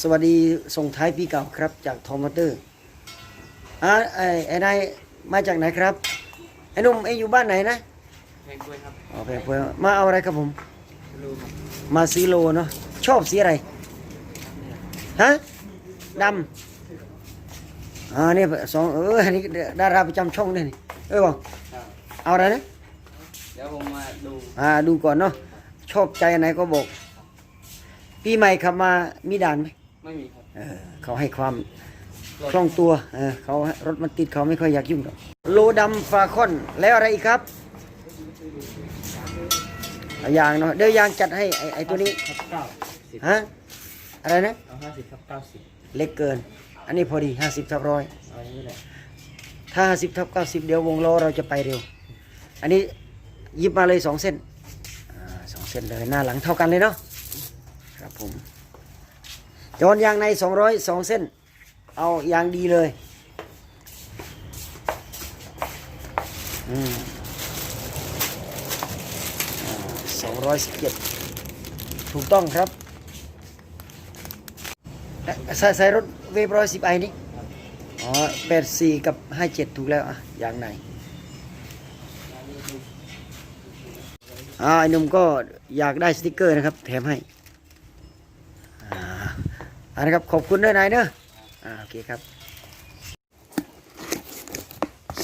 สวัสดีส่งท้ายปีเก่าครับจากทอมมอเตอร์อ่าไอ้ไอ้นายมาจากไหนครับ ไอ้หนุ่มไอ้อยู่บ้านไหนนะเพลงด้วยครับโอเคเพื่อมาเอาอะไรครับผม รู้ครับมาซื้อโลเนาะชอบสีอะไร ฮะดำอ่านี่สองเอออันนี้ดาราประจำช่องนี่นี่เออบอกครับเอาอะไรนะ เดี๋ยวผมมาดูอ่าดูก่อนเนาะชอบใจอันไหนก็บอก ปีใหม่ขับมามีด่านไหม ไม่มีครับเออเขาให้ความคล่องตัวเออเขารถมันติดเขาไม่ค่อยอยากยุ่งหรอกโลดำฟาคอนแล้วอะไรอีกครับเอายางเนาะเดี๋ยวยางจัดให้ไอ้ไอ้ตัวนี้ครับเก้าสิบฮะอะไรนะ เอาห้าสิบครับเก้าสิบเล็กเกิน อันนี้พอดี 50ทับร้อย เอาอย่างนี้แหละถ้า 50ทับ90 เดี๋ยววงล้อเราจะไปเร็ว อันนี้หยิบมาเลย 2 เส้น อ่าสองเส้นเลย หน้าหลังเท่ากันเลยเนาะ ครับผม จอนยางใน200 2เส้น เอายางดีเลยสองร้อยสิบเจ็ดถูกต้องครับเอ๊ะใส่ใส่รถเวฟร้อยสิบไอนี่อ๋อแปดสี่กับห้าเจ็ดถูกแล้วอะอย่างไหนอ่าไอ้นุ่มก็อยากได้สติกเกอร์นะครับ แถมให้ นะครับขอบคุณด้วยนายเนอะอ่าโอเคครับ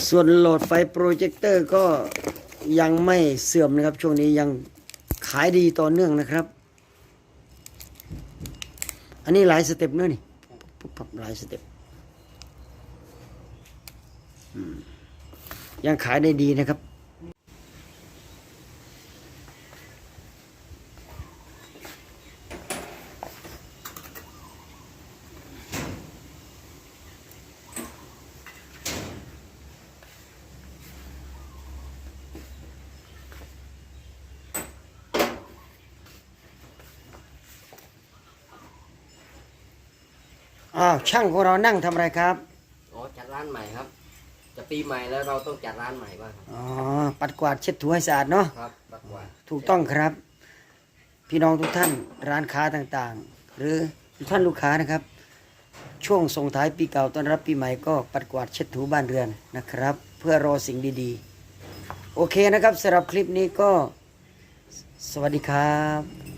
ส่วนโหลดไฟโปรเจคเตอร์ก็ยังไม่เสื่อมนะครับ ช่วงนี้ยังขายดีต่อเนื่องนะครับ อันนี้หลายสเต็ปเนอะนี่ปับหลายสเต็ปยังขายได้ดีนะครับ อ้าวช่างของเรานั่งทำอะไรครับ อ๋อจัดร้านใหม่ครับ จะปีใหม่แล้วเราต้องจัดร้านใหม่บ้างครับอ๋อ ปัดกวาดเช็ดถูให้สะอาดเนาะ ครับบักหวานถูกต้องครับ พี่น้องทุกท่านร้านค้าต่างๆ หรือทุกท่านลูกค้านะครับ ช่วงส่งท้ายปีเก่าต้อนรับปีใหม่ก็ปัดกวาดเช็ดถูบ้านเรือนนะครับ เพื่อรอสิ่งดีๆ โอเคนะครับสำหรับคลิปนี้ก็สวัสดีครับ